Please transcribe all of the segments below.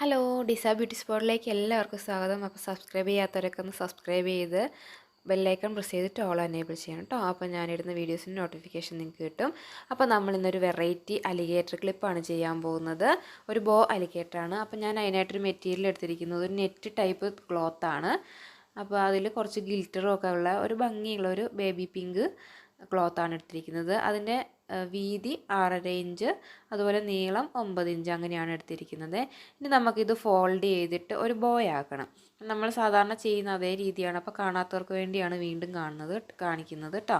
Hello ഡിസ beauty സ്പോട്ടിലേക്ക് എല്ലാവർക്കും സ്വാഗതം. അപ്പോൾ സബ്സ്ക്രൈബ് ചെയ്യാത്തവരൊക്കെ ഒന്ന് സബ്സ്ക്രൈബ് ചെയ്ത് ബെല്ലൈക്കൺ പ്രസ് ചെയ്തിട്ട് ഓൾ എനേബിൾ ചെയ്യണം കേട്ടോ. അപ്പോൾ ഞാനിടുന്ന വീഡിയോസിന് നോട്ടിഫിക്കേഷൻ നിങ്ങൾക്ക് കിട്ടും. അപ്പോൾ നമ്മൾ ഇന്നൊരു വെറൈറ്റി അലിഗേറ്റർ ക്ലിപ്പാണ് ചെയ്യാൻ പോകുന്നത്. ഒരു ബോ അലിഗേറ്ററാണ്. അപ്പോൾ ഞാൻ അതിനായിട്ടൊരു മെറ്റീരിയൽ എടുത്തിരിക്കുന്നത്. ഒരു നെറ്റ് ടൈപ്പ് ക്ലോത്താണ് അപ്പോൾ അതിൽ കുറച്ച് ഗിൽറ്ററും ഒക്കെ ഉള്ള ഒരു ഭംഗിയുള്ള ഒരു ബേബി പിങ്ക് ക്ലോത്താണ് എടുത്തിരിക്കുന്നത്. അതിന്റെ വീതി ആറര ഇഞ്ച് അതുപോലെ നീളം ഒമ്പത് ഇഞ്ച് അങ്ങനെയാണ് എടുത്തിരിക്കുന്നത്. ഇനി നമുക്കിത് ഫോൾഡ് ചെയ്തിട്ട് ഒരു ബോയ് ആക്കണം. നമ്മൾ സാധാരണ ചെയ്യുന്ന അതേ രീതിയാണ്. അപ്പോൾ കാണാത്തവർക്ക് വേണ്ടിയാണ് വീണ്ടും കാണുന്നത് കാണിക്കുന്നത് കേട്ടോ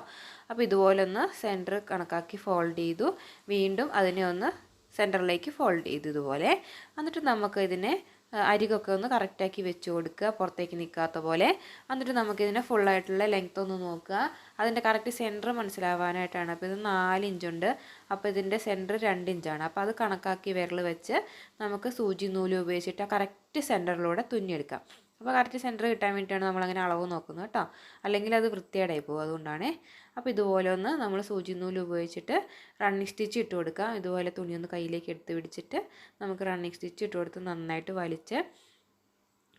അപ്പോൾ ഇതുപോലെ ഒന്ന് സെന്റർ കണക്കാക്കി ഫോൾഡ് ചെയ്തു. വീണ്ടും അതിനെ ഒന്ന് സെന്ററിലേക്ക് ഫോൾഡ് ചെയ്തു ഇതുപോലെ. എന്നിട്ട് നമുക്ക് ഇതിനെ അരികൊക്കെ ഒന്ന് കറക്റ്റാക്കി വെച്ച് കൊടുക്കുക പുറത്തേക്ക് നിൽക്കാത്ത പോലെ. എന്നിട്ട് നമുക്കിതിന്റെ ഫുള്ളായിട്ടുള്ള ലെങ്ത് ഒന്ന് നോക്കുക. അതിന്റെ കറക്റ്റ് സെന്റർ മനസ്സിലാവാനായിട്ടാണ്. അപ്പോൾ ഇത് നാല് ഇഞ്ചുണ്ട് അപ്പോൾ ഇതിന്റെ സെന്റർ രണ്ട് ഇഞ്ചാണ് അപ്പോൾ അത് കണക്കാക്കി വിരൽ വെച്ച് നമുക്ക് സൂചി നൂൽ ഉപയോഗിച്ചിട്ട് കറക്റ്റ് സെന്ററിലൂടെ തുന്നിയെടുക്കാം. അപ്പോൾ കറക്റ്റ് സെന്റർ കിട്ടാൻ വേണ്ടിയിട്ടാണ് നമ്മളങ്ങനെ അളവ് നോക്കുന്നത് കേട്ടോ. അല്ലെങ്കിൽ അത് വൃത്തിയേടായി പോകും അതുകൊണ്ടാണ്. അപ്പോൾ ഇതുപോലെ ഒന്ന് നമ്മൾ സൂചി നൂൽ ഉപയോഗിച്ചിട്ട് റണ്ണിങ് സ്റ്റിച്ച് ഇട്ട് കൊടുക്കാം ഇതുപോലെ തുണി ഒന്ന് കയ്യിലേക്ക് എടുത്ത് പിടിച്ചിട്ട് നമുക്ക് റണ്ണിങ് സ്റ്റിച്ച് ഇട്ട് കൊടുത്ത് നന്നായിട്ട് വലിച്ച്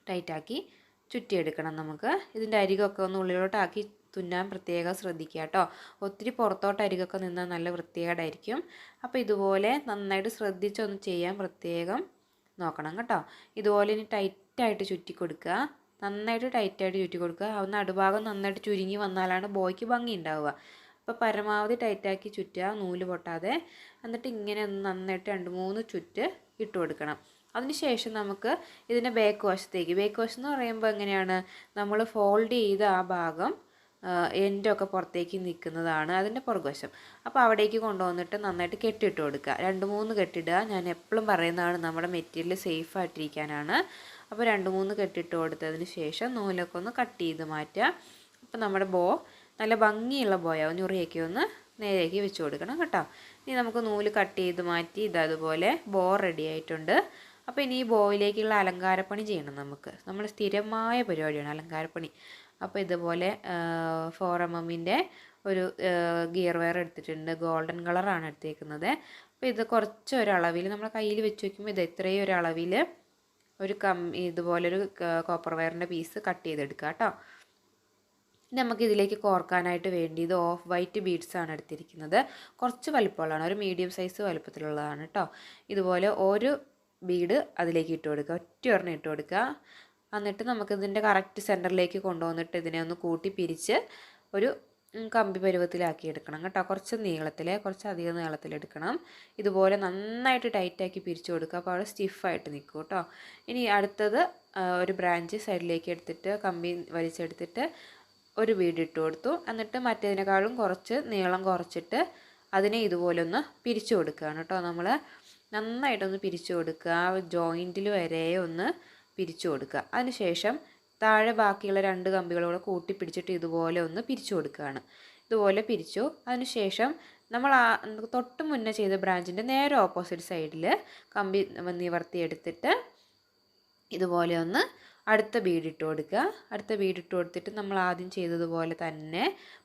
ടൈറ്റാക്കി ചുറ്റിയെടുക്കണം നമുക്ക്. ഇതിന്റെ അരികൊക്കെ ഒന്ന് ഉള്ളിലോട്ടാക്കി തുന്നാൻ പ്രത്യേകം ശ്രദ്ധിക്കുക കേട്ടോ. ഒത്തിരി പുറത്തോട്ട് അരികൊക്കെ നിന്നാൽ നല്ല വൃത്തികേടായിരിക്കും. അപ്പോൾ ഇതുപോലെ നന്നായിട്ട് ശ്രദ്ധിച്ചൊന്ന് ചെയ്യാൻ പ്രത്യേകം നോക്കണം കേട്ടോ. ഇതുപോലെ ഇനി ടൈറ്റായിട്ട് ചുറ്റി കൊടുക്കുക നന്നായിട്ട് ടൈറ്റായിട്ട് ചുറ്റി കൊടുക്കുക ആ നടുഭാഗം നന്നായിട്ട് ചുരുങ്ങി വന്നാലാണ് ബോയ്ക്ക് ഭംഗി ഉണ്ടാവുക. അപ്പോൾ പരമാവധി ടൈറ്റാക്കി ചുറ്റുക നൂൽ പൊട്ടാതെ. എന്നിട്ട് ഇങ്ങനെ ഒന്ന് നന്നായിട്ട് രണ്ട് മൂന്ന് ചുറ്റ് ഇട്ട് കൊടുക്കണം. അതിനുശേഷം നമുക്ക് ഇതിന്റെ ബാക്ക് വശത്തേക്ക്. ബാക്ക് വശം എന്ന് പറയുമ്പോൾ എങ്ങനെയാണ്? നമ്മൾ ഫോൾഡ് ചെയ്ത ആ ഭാഗം എൻഡൊക്കെ പുറത്തേക്ക് നിൽക്കുന്നതാണ് അതിന്റെ പുറകുവശം അപ്പോൾ അവിടേക്ക് കൊണ്ടുവന്നിട്ട് നന്നായിട്ട് കെട്ടിയിട്ട് കൊടുക്കുക. രണ്ട് മൂന്ന് കെട്ടിടുക ഞാൻ എപ്പോഴും പറയുന്നതാണ് നമ്മുടെ മെറ്റീരിയൽ സേഫ് ആയിട്ടിരിക്കാനാണ്. അപ്പോൾ രണ്ട് മൂന്ന് കെട്ടിട്ട് കൊടുത്തതിന് ശേഷം നൂലൊക്കെ ഒന്ന് കട്ട് ചെയ്ത് മാറ്റുക. അപ്പോൾ നമ്മുടെ ബോ നല്ല ഭംഗിയുള്ള ബോയാവും ഞുറിയൊക്കെ ഒന്ന് നേരേക്ക് വെച്ച് കൊടുക്കണം കേട്ടോ. ഇനി നമുക്ക് നൂൽ കട്ട് ചെയ്ത് മാറ്റി ഇതതുപോലെ ബോ റെഡി ആയിട്ടുണ്ട്. അപ്പോൾ ഇനി ഈ ബോയിലേക്കുള്ള അലങ്കാരപ്പണി ചെയ്യണം നമുക്ക്. നമ്മൾ സ്ഥിരമായ പരിപാടിയാണ് അലങ്കാരപ്പണി. അപ്പോൾ ഇതുപോലെ ഫോർ എം എമ്മിന്റെ ഒരു ഗിയർ വെയർ എടുത്തിട്ടുണ്ട്. ഗോൾഡൻ കളറാണ് എടുത്തേക്കുന്നത്. അപ്പോൾ ഇത് കുറച്ച് ഒരളവിൽ നമ്മൾ കയ്യിൽ വെച്ച് വയ്ക്കുമ്പോൾ ഇത് ഇത്രയും ഒരളവിൽ ഒരു കം ഇതുപോലൊരു കോപ്പർ വയറിന്റെ പീസ് കട്ട് ചെയ്തെടുക്കുക കേട്ടോ നമുക്ക് ഇതിലേക്ക് കോർക്കാനായിട്ട് വേണ്ടി ഇത് ഓഫ് വൈറ്റ് ബീഡ്സ് ആണ് എടുത്തിരിക്കുന്നത്. കുറച്ച് വലിപ്പമുള്ളതാണ് ഒരു മീഡിയം സൈസ് വലിപ്പത്തിലുള്ളതാണ് കേട്ടോ ഇതുപോലെ ഒരു ബീഡ് അതിലേക്ക് ഇട്ട് കൊടുക്കുക ഒറ്റ ഒരെണ്ണം ഇട്ട് കൊടുക്കുക. എന്നിട്ട് നമുക്കിതിന്റെ കറക്റ്റ് സെന്ററിലേക്ക് കൊണ്ടുവന്നിട്ട് ഇതിനെ ഒന്ന് കൂട്ടി പിരിച്ച് ഒരു കമ്പി പരുവത്തിലാക്കി എടുക്കണം കേട്ടോ. കുറച്ച് നീളത്തിൽ കുറച്ച് അധികം നീളത്തിലെടുക്കണം ഇതുപോലെ നന്നായിട്ട് ടൈറ്റാക്കി പിരിച്ചു കൊടുക്കുക. അപ്പോൾ അവിടെ സ്റ്റിഫായിട്ട് നിൽക്കും കേട്ടോ. ഇനി അടുത്തത് ഒരു ബ്രാഞ്ച് സൈഡിലേക്ക് എടുത്തിട്ട് കമ്പി വലിച്ചെടുത്തിട്ട് ഒരു വീട് ഇട്ട് കൊടുത്തു. എന്നിട്ട് മറ്റേതിനേക്കാളും കുറച്ച് നീളം കുറച്ചിട്ട് അതിനെ ഇതുപോലെ ഒന്ന് പിരിച്ചു കൊടുക്കുകയാണ് കേട്ടോ നമ്മൾ നന്നായിട്ടൊന്ന് പിരിച്ചു കൊടുക്കുക. ആ ജോയിന്റിൽ വരെ ഒന്ന് പിരിച്ചു കൊടുക്കുക. അതിനുശേഷം താഴെ ബാക്കിയുള്ള രണ്ട് കമ്പികളോടെ കൂട്ടി പിടിച്ചിട്ട് ഇതുപോലെ ഒന്ന് പിരിച്ചു കൊടുക്കുകയാണ്. ഇതുപോലെ പിരിച്ചു. അതിനുശേഷം നമ്മൾ ആ തൊട്ട് മുന്നേ ചെയ്ത ബ്രാഞ്ചിന്റെ നേരെ ഓപ്പോസിറ്റ് സൈഡിൽ കമ്പി നിവർത്തി എടുത്തിട്ട് ഇതുപോലെ ഒന്ന് അടുത്ത ബീഡിട്ട് കൊടുക്കുക. അടുത്ത ബീഡിട്ട് കൊടുത്തിട്ട് നമ്മൾ ആദ്യം ചെയ്തതുപോലെ തന്നെ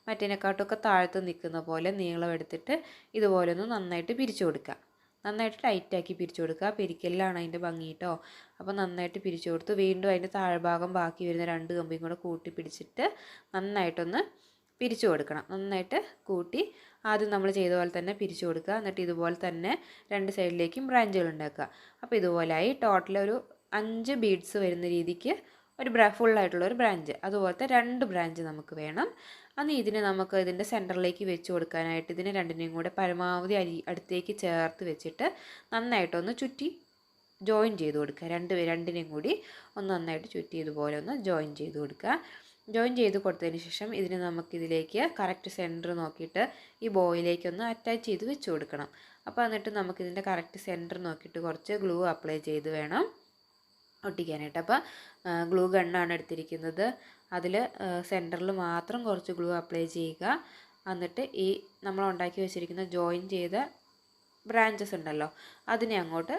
മറ്റേനെക്കാട്ടൊക്കെ താഴത്ത് നിൽക്കുന്ന പോലെ നീളം എടുത്തിട്ട് ഇതുപോലെ ഒന്ന് നന്നായിട്ട് പിരിച്ചു കൊടുക്കുക. നന്നായിട്ട് ടൈറ്റാക്കി പിരിച്ചു കൊടുക്കുക. പിരിക്കലിലാണ് അതിന്റെ ഭംഗി കേട്ടോ അപ്പോൾ നന്നായിട്ട് പിരിച്ചു കൊടുത്ത്. വീണ്ടും അതിന്റെ താഴ്ഭാഗം ബാക്കി വരുന്ന രണ്ട് കമ്പിയും കൂടെ കൂട്ടി പിടിച്ചിട്ട് നന്നായിട്ടൊന്ന് പിരിച്ചു കൊടുക്കണം. നന്നായിട്ട് കൂട്ടി ആദ്യം നമ്മൾ ചെയ്ത പോലെ തന്നെ പിരിച്ചു കൊടുക്കുക. എന്നിട്ട് ഇതുപോലെ തന്നെ രണ്ട് സൈഡിലേക്കും ബ്രാഞ്ചുകൾ ഉണ്ടാക്കുക. അപ്പോൾ ഇതുപോലെയായി ടോട്ടൽ ഒരു അഞ്ച് ബീഡ്സ് വരുന്ന രീതിക്ക് ഒരു ബ്രാ ഫുള്ളായിട്ടുള്ള ഒരു ബ്രാഞ്ച്. അതുപോലത്തെ രണ്ട് ബ്രാഞ്ച് നമുക്ക് വേണം. അന്ന് ഇതിനെ നമുക്ക് ഇതിന്റെ സെന്ററിലേക്ക് വെച്ച് കൊടുക്കാനായിട്ട് ഇതിനെ രണ്ടിനെയും കൂടെ പരമാവധി അരി അടുത്തേക്ക് ചേർത്ത് വെച്ചിട്ട് നന്നായിട്ടൊന്ന് ചുറ്റി ജോയിൻ ചെയ്ത് കൊടുക്കുക. രണ്ട് രണ്ടിനെയും കൂടി ഒന്ന് നന്നായിട്ട് ചുറ്റി ഇതുപോലെ ഒന്ന് ജോയിൻ ചെയ്ത് കൊടുക്കുക. ജോയിൻ ചെയ്ത് കൊടുത്തതിന് ശേഷം ഇതിന് നമുക്കിതിലേക്ക് കറക്റ്റ് സെന്റർ നോക്കിയിട്ട് ഈ ബോയിലേക്ക് ഒന്ന് അറ്റാച്ച് ചെയ്ത് വെച്ച് കൊടുക്കണം. അപ്പോൾ എന്നിട്ട് നമുക്കിതിന്റെ കറക്റ്റ് സെന്റർ നോക്കിയിട്ട് കുറച്ച് ഗ്ലൂ അപ്ലൈ ചെയ്ത് വേണം. ഒട്ടിക്കാനായിട്ട്. അപ്പോൾ ഗ്ലൂ ഗണ്ണാണ് എടുത്തിരിക്കുന്നത്. അതിൽ സെന്ററിൽ മാത്രം കുറച്ച് ഗ്ലൂ അപ്ലൈ ചെയ്യുക. എന്നിട്ട് ഈ നമ്മൾ ഉണ്ടാക്കി വെച്ചിരിക്കുന്ന ജോയിൻ ചെയ്ത ബ്രാഞ്ചസ് ഉണ്ടല്ലോ അതിനെ അങ്ങോട്ട്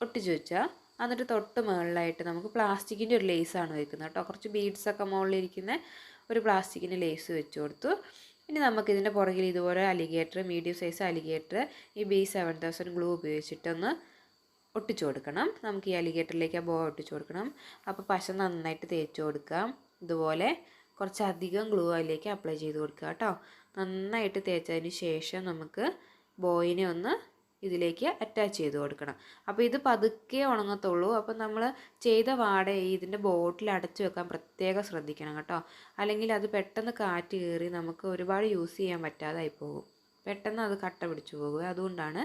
ഒട്ടിച്ചു വെച്ചാൽ എന്നിട്ട് തൊട്ട് മുകളിലായിട്ട് നമുക്ക് പ്ലാസ്റ്റിക്കിന്റെ ഒരു ലേസാണ് വെക്കുന്നത് കേട്ടോ. കുറച്ച് ബീഡ്സൊക്കെ മുകളിലിരിക്കുന്ന ഒരു പ്ലാസ്റ്റിക്കിന്റെ ലേസ് വെച്ച് കൊടുത്തു. ഇനി നമുക്കിതിന്റെ പുറകിൽ ഇതുപോലെ അലിഗേറ്റർ മീഡിയം സൈസ് അലിഗേറ്റർ ഈ ബി സെവൻ തൗസൻഡ് ഗ്ലൂ ഉപയോഗിച്ചിട്ടൊന്ന് ഒട്ടിച്ചു കൊടുക്കണം. നമുക്ക് ഈ അലിഗേറ്ററിലേക്ക് ആ ബോ ഒട്ടിച്ചു കൊടുക്കണം. അപ്പോൾ പശ നന്നായിട്ട് തേച്ച് കൊടുക്കാം. ഇതുപോലെ കുറച്ചധികം ഗ്ലൂ അതിലേക്ക് അപ്ലൈ ചെയ്ത് കൊടുക്കുക കേട്ടോ. നന്നായിട്ട് തേച്ചതിന് ശേഷം നമുക്ക് ബോയിനെ ഒന്ന് ഇതിലേക്ക് അറ്റാച്ച് ചെയ്ത് കൊടുക്കണം. അപ്പോൾ ഇത് പതുക്കെ ഉണങ്ങത്തുള്ളൂ. അപ്പോൾ നമ്മൾ ചെയ്ത വാട ഇതിന്റെ ബോട്ടിൽ അടച്ചു വെക്കാൻ പ്രത്യേകം ശ്രദ്ധിക്കണം കേട്ടോ. അല്ലെങ്കിൽ അത് പെട്ടെന്ന് കാറ്റ് കയറി നമുക്ക് ഒരുപാട് യൂസ് ചെയ്യാൻ പറ്റാതായി പോകും. പെട്ടെന്ന് അത് കട്ട പിടിച്ചു പോകും. അതുകൊണ്ടാണ്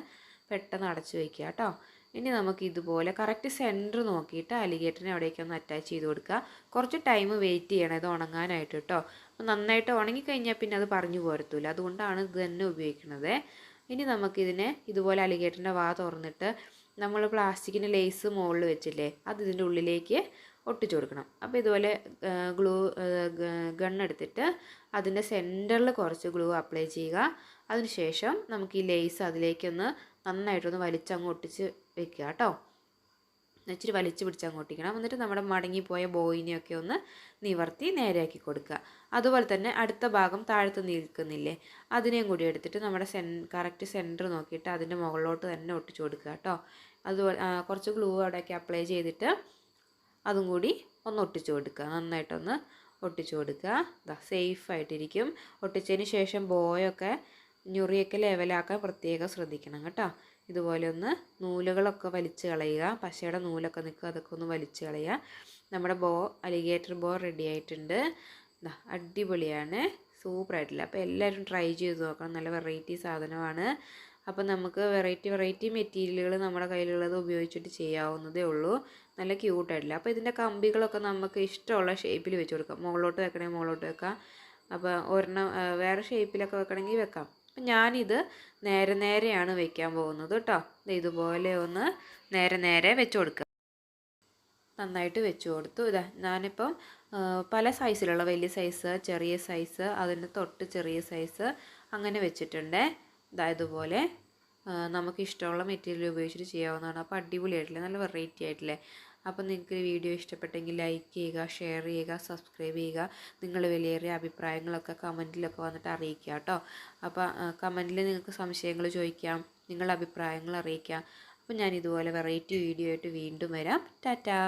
പെട്ടെന്ന് അടച്ചു വയ്ക്കുക കേട്ടോ. ഇനി നമുക്ക് ഇതുപോലെ കറക്റ്റ് സെന്റർ നോക്കിയിട്ട് അലിഗേറ്ററിനെ അവിടേക്ക് ഒന്ന് അറ്റാച്ച് ചെയ്ത് കൊടുക്കുക. കുറച്ച് ടൈം വെയിറ്റ് ചെയ്യണം. ഇത് ഉണങ്ങാനായിട്ട് കേട്ടോ. അപ്പോൾ നന്നായിട്ട് ഉണങ്ങിക്കഴിഞ്ഞാൽ പിന്നെ അത് പറഞ്ഞു പോരത്തില്ല അതുകൊണ്ടാണ് ഇത് തന്നെ ഉപയോഗിക്കുന്നത്. ഇനി നമുക്കിതിനെ ഇതുപോലെ അലിഗേറ്ററിന്റെ വാ തുറന്നിട്ട് നമ്മൾ പ്ലാസ്റ്റിക്കിന്റെ ലേസ് മുകളിൽ വെച്ചില്ലേ അത് ഇതിന്റെ ഉള്ളിലേക്ക് ഒട്ടിച്ചു കൊടുക്കണം. അപ്പോൾ ഇതുപോലെ ഗ്ലൂ ഗണ്ണെടുത്തിട്ട് അതിന്റെ സെന്ററിൽ കുറച്ച് ഗ്ലൂ അപ്ലൈ ചെയ്യുക. അതിനുശേഷം നമുക്ക് ഈ ലേസ് അതിലേക്കൊന്ന് നന്നായിട്ടൊന്ന് വലിച്ചങ്ങ് ഒട്ടിച്ച് വെക്കുക കേട്ടോ. ഇച്ചിരി വലിച്ചു പിടിച്ചങ്ങ് ഒട്ടിക്കണം എന്നിട്ട് നമ്മുടെ മടങ്ങിപ്പോയ ബോയിനെയൊക്കെ ഒന്ന് നിവർത്തി നേരെയാക്കി കൊടുക്കുക. അതുപോലെ തന്നെ അടുത്ത ഭാഗം താഴത്ത് നിൽക്കുന്നില്ലേ അതിനെയും കൂടി എടുത്തിട്ട് നമ്മുടെ സെൻ കറക്റ്റ് സെന്റർ നോക്കിയിട്ട് അതിന്റെ മുകളിലോട്ട് തന്നെ ഒട്ടിച്ചു കൊടുക്കുക കേട്ടോ. അതുപോലെ കുറച്ച് ഗ്ലൂ അവിടെയൊക്കെ അപ്ലൈ ചെയ്തിട്ട് അതും കൂടി ഒന്ന് ഒട്ടിച്ചു കൊടുക്കുക. നന്നായിട്ടൊന്ന് ഒട്ടിച്ചു കൊടുക്കുക. ഇതാ സേഫ് ആയിട്ടിരിക്കും. ഒട്ടിച്ചതിന് ശേഷം ബോയൊക്കെ ഞുറിയൊക്കെ ലെവലാക്കാൻ പ്രത്യേകം ശ്രദ്ധിക്കണം കേട്ടോ. ഇതുപോലെ ഒന്ന് നൂലുകളൊക്കെ വലിച്ചു കളയുക. പശയുടെ നൂലൊക്കെ നിൽക്കുക. അതൊക്കെ ഒന്ന് വലിച്ചു കളയുക. നമ്മുടെ ബോ അലിഗേറ്റർ ബോ റെഡി ആയിട്ടുണ്ട്. അടിപൊളിയാണ്. സൂപ്പറായിട്ടില്ല അപ്പോൾ എല്ലാവരും ട്രൈ ചെയ്ത് നോക്കണം. നല്ല വെറൈറ്റി സാധനമാണ്. അപ്പോൾ നമുക്ക് വെറൈറ്റി വെറൈറ്റി മെറ്റീരിയലുകൾ നമ്മുടെ കയ്യിലുള്ളത് ഉപയോഗിച്ചിട്ട് ചെയ്യാവുന്നതേ ഉള്ളൂ. നല്ല ക്യൂട്ടായിട്ടില്ല അപ്പോൾ ഇതിന്റെ കമ്പികളൊക്കെ നമുക്ക് ഇഷ്ടമുള്ള ഷേപ്പിൽ വെച്ച് കൊടുക്കാം. മുകളിലോട്ട് വെക്കണമെങ്കിൽ മുകളിലോട്ട് വെക്കാം. അപ്പോൾ ഒരെണ്ണം വേറെ ഷേപ്പിലൊക്കെ വെക്കണമെങ്കിൽ വെക്കാം. അപ്പം ഞാനിത് നേരെ നേരെയാണ് വയ്ക്കാൻ പോകുന്നത് കേട്ടോ. ഇതുപോലെ ഒന്ന് നേരെ നേരെ വെച്ച് കൊടുക്കുക. നന്നായിട്ട് വെച്ച് കൊടുത്തു. ഇതാ ഞാനിപ്പം പല സൈസിലുള്ള വലിയ സൈസ് ചെറിയ സൈസ് അതിന് തൊട്ട് ചെറിയ സൈസ് അങ്ങനെ വെച്ചിട്ടുണ്ട്. ഇതാ ഇതുപോലെ നമുക്ക് ഇഷ്ടമുള്ള മെറ്റീരിയൽ ഉപയോഗിച്ചിട്ട് ചെയ്യാവുന്നതാണ്. അപ്പോൾ അടിപൊളിയായിട്ടില്ലേ? നല്ല വെറൈറ്റി ആയിട്ടില്ലേ? അപ്പോൾ നിങ്ങൾക്ക് വീഡിയോ ഇഷ്ടപ്പെട്ടെങ്കിൽ ലൈക്ക് ചെയ്യുക ഷെയർ ചെയ്യുക സബ്സ്ക്രൈബ് ചെയ്യുക. നിങ്ങൾ വിലയേറിയ അഭിപ്രായങ്ങളൊക്കെ കമന്റിലൊക്കെ വന്നിട്ട് അറിയിക്കുക കേട്ടോ. അപ്പോൾ കമന്റിൽ നിങ്ങൾക്ക് സംശയങ്ങൾ ചോദിക്കാം നിങ്ങളുടെ അഭിപ്രായങ്ങൾ അറിയിക്കാം. അപ്പോൾ ഞാൻ ഇതുപോലെ വെറൈറ്റി വീഡിയോ ആയിട്ട് വീണ്ടും വരാം. ടാറ്റാ!